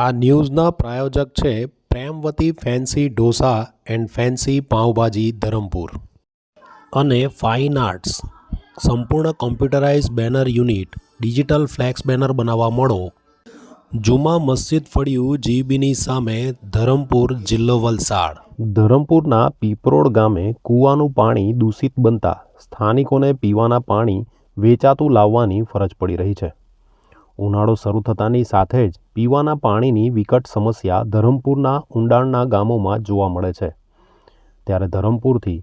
આ ન્યૂઝના પ્રાયોજક છે Premvati fancy dosa and fancy pav bhaji Dharampur. અને ફાઇન આર્ટ્સ. સંપૂર્ણ computerise banner unit, digital flex banner બનાવવા મળો. જુમા મસ્જિદ ફળિયું જીબીની સામે ધરમપુર જિલ્લો વલસાડ. ધરમપુરના પીપરોડ ગામે કૂવાનું પાણી દૂષિત બનતા સ્થાનિકોને પીવાના પાણી વેચાતું લાવવાની ફરજ પડી રહી છે. ઉનાળો શરૂ થતાની સાથે જ પીવાના પાણીની વિકટ સમસ્યા ધરમપુરના ઊંડાણના ગામોમાં જોવા મળે છે. ત્યારે ધરમપુરથી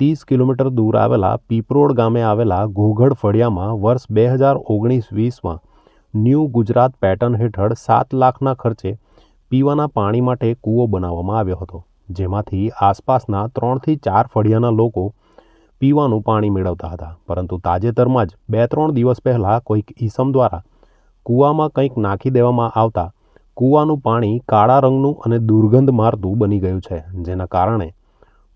ત્રીસ કિલોમીટર દૂર આવેલા પીપરોડ ગામે આવેલા ઘોઘડ ફળિયામાં વર્ષ બે હજાર ઓગણીસ વીસમાં ન્યૂ ગુજરાત પેટર્ન હેઠળ સાત લાખના ખર્ચે પીવાના પાણી માટે કૂવો બનાવવામાં આવ્યો હતો, જેમાંથી આસપાસના ત્રણથી ચાર ફળિયાના લોકો પીવાનું પાણી મેળવતા હતા. પરંતુ તાજેતરમાં જ બે ત્રણ દિવસ પહેલાં કોઈક ઈસમ દ્વારા કૂવામાં કંઈક નાખી દેવામાં આવતા કૂવાનું પાણી કાળા રંગનું અને દુર્ગંધ મારતું બની ગયું છે, જેના કારણે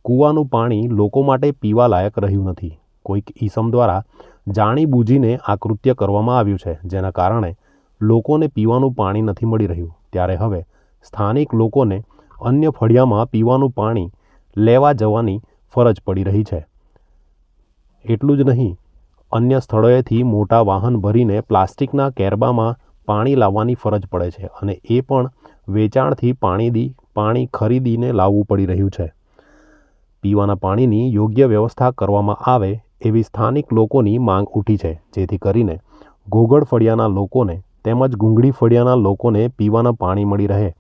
કૂવાનું પાણી લોકો માટે પીવાલાયક રહ્યું નથી. કોઈક ઈસમ દ્વારા જાણીબૂજીને આ કૃત્ય કરવામાં આવ્યું છે, જેના કારણે લોકોને પીવાનું પાણી નથી મળી રહ્યું. ત્યારે હવે સ્થાનિક લોકોને અન્ય ફળિયામાં પીવાનું પાણી લેવા જવાની ફરજ પડી રહી છે. એટલું જ નહીં અન્ય સ્થળોએથી મોટા વાહન ભરીને પ્લાસ્ટિકના કેરબામાં પાણી લાવવાની ફરજ પડે છે અને એ પણ વેચાણથી પાણી દી, પાણી ખરીદીને લાવવું પડી રહ્યું છે. પીવાના પાણીની યોગ્ય વ્યવસ્થા કરવામાં આવે એવી સ્થાનિક લોકોની માંગ ઉઠી છે, જેથી કરીને ઘોઘડ ફળિયાના લોકોને તેમજ ગુંગળી ફળિયાના લોકોને પીવાના પાણી મળી રહે.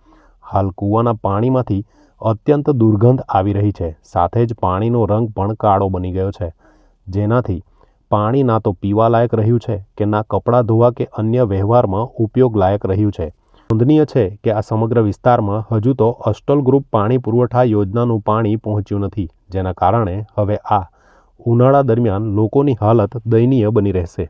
હાલ કૂવાના પાણીમાંથી અત્યંત દુર્ગંધ આવી રહી છે, સાથે જ પાણીનો રંગ પણ કાળો બની ગયો છે, જેનાથી પાણી ના તો પીવા લાયક રહ્યું છે કે ના કપડાં ધોવા કે અન્ય વ્યવહારમાં ઉપયોગ લાયક રહ્યું છે. નોંધનીય છે કે આ સમગ્ર વિસ્તારમાં હજુ તો અસ્ટલ ગ્રુપ પાણી પુરવઠા યોજનાનું પાણી પહોંચ્યું નથી, જેના કારણે હવે આ ઉનાળા દરમિયાન લોકોની હાલત દયનીય બની રહેશે.